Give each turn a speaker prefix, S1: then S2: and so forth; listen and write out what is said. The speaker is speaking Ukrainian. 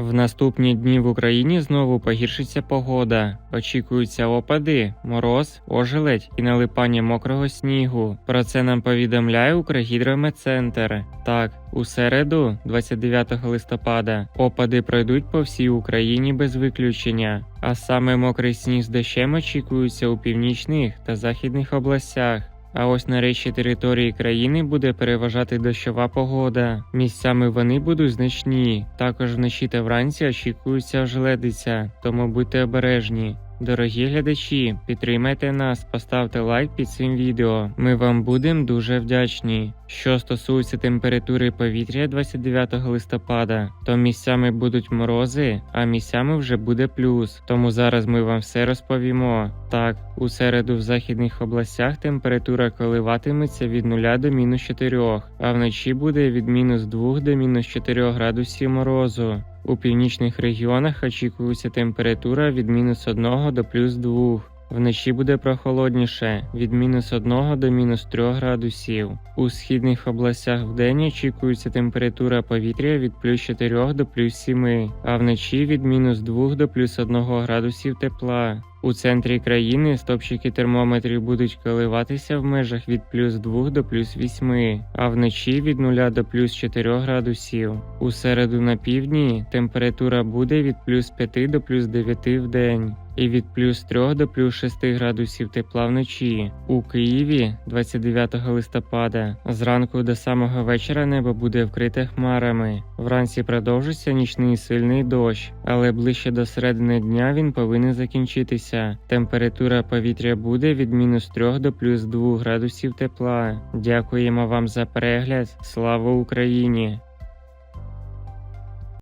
S1: В наступні дні в Україні знову погіршиться погода. Очікуються опади, мороз, ожеледь і налипання мокрого снігу. Про це нам повідомляє Укргідрометцентр. Так, у середу, 29 листопада, опади пройдуть по всій Україні без виключення. А саме мокрий сніг з дощем очікується у північних та західних областях. А ось на решті території країни буде переважати дощова погода. Місцями вони будуть значні. Також вночі та вранці очікується ожеледиця, тому будьте обережні. Дорогі глядачі, підтримайте нас, поставте лайк під цим відео. Ми вам будемо дуже вдячні. Що стосується температури повітря 29 листопада, то місцями будуть морози, а місцями вже буде плюс. Тому зараз ми вам все розповімо. Так, у середу в західних областях температура коливатиметься від 0 до мінус 4, а вночі буде від мінус 2 до мінус 4 градусів морозу. У північних регіонах очікується температура від мінус 1 до плюс 2. Вночі буде прохолодніше від мінус 1 до мінус 3 градусів. У східних областях вдень очікується температура повітря від плюс 4 до плюс 7, а вночі від мінус 2 до плюс 1 градусів тепла. У центрі країни стопчики термометрів будуть коливатися в межах від плюс 2 до плюс 8, а вночі від 0 до плюс 4 градусів. У середу на півдні температура буде від плюс 5 до плюс 9 в день і від плюс 3 до плюс 6 градусів тепла вночі. У Києві 29 листопада зранку до самого вечора небо буде вкрите хмарами. Вранці продовжиться нічний сильний дощ, але ближче до середини дня він повинен закінчитися. Температура повітря буде від мінус 3 до плюс 2 градусів тепла. Дякуємо вам за перегляд. Слава Україні!